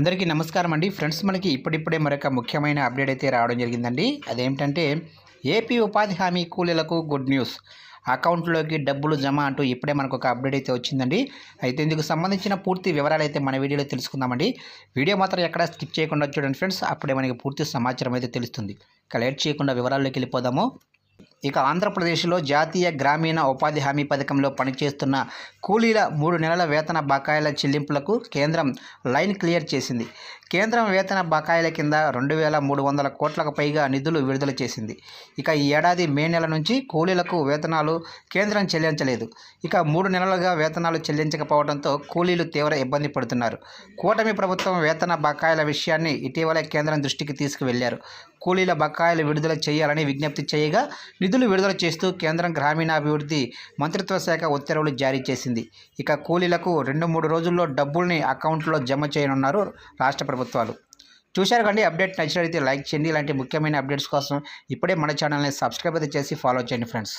అందరికీ నమస్కారం అండి. ఫ్రెండ్స్ మనకి ఇప్పుడిప్పుడే మరొక ముఖ్యమైన అప్డేట్ అయితే రావడం జరిగిందండి. అదేమిటంటే ఏపీ ఉపాధి హామీ కూలీలకు గుడ్ న్యూస్. అకౌంట్లోకి డబ్బులు జమ అంటూ ఇప్పుడే మనకు ఒక అప్డేట్ అయితే వచ్చిందండి. అయితే ఇందుకు సంబంధించిన పూర్తి వివరాలు అయితే మన వీడియోలో తెలుసుకుందామండి. వీడియో మాత్రం ఎక్కడ స్కిప్ చేయకుండా చూడండి ఫ్రెండ్స్. అప్పుడే మనకి పూర్తి సమాచారం అయితే తెలుస్తుంది. ఇక లేట్ చేయకుండా వివరాల్లోకి వెళ్ళిపోదాము. ఇక ఆంధ్రప్రదేశ్లో జాతీయ గ్రామీణ ఉపాధి హామీ పథకంలో పనిచేస్తున్న కూలీల మూడు నెలల వేతన బకాయిల చెల్లింపులకు కేంద్రం లైన్ క్లియర్ చేసింది. కేంద్రం వేతన బకాయిల కింద రెండు వేల మూడు వందల కోట్లకు పైగా నిధులు విడుదల చేసింది. ఇక ఈ ఏడాది మే నెల నుంచి కూలీలకు వేతనాలు కేంద్రం చెల్లించలేదు. ఇక మూడు నెలలుగా వేతనాలు చెల్లించకపోవడంతో కూలీలు తీవ్ర ఇబ్బంది పడుతున్నారు. కూటమి ప్రభుత్వం వేతన బకాయిల విషయాన్ని ఇటీవలే కేంద్రం దృష్టికి తీసుకువెళ్ళారు. కూలీల బకాయిలు విడుదల చేయాలని విజ్ఞప్తి చేయగా నిధులు విడుదల చేస్తూ కేంద్రం గ్రామీణాభివృద్ధి మంత్రిత్వ శాఖ ఉత్తర్వులు జారీ చేసింది. ఇక కూలీలకు రెండు మూడు రోజుల్లో డబ్బుల్ని అకౌంట్లో జమ చేయనున్నారు రాష్ట్ర ప్రభుత్వాలు. చూశారు కండి అప్డేట్ నచ్చినట్లయితే లైక్ చేయండి. ఇలాంటి ముఖ్యమైన అప్డేట్స్ కోసం ఇప్పుడే మన ఛానల్ని సబ్స్క్రైబ్ అయితే చేసి ఫాలో చేయండి ఫ్రెండ్స్.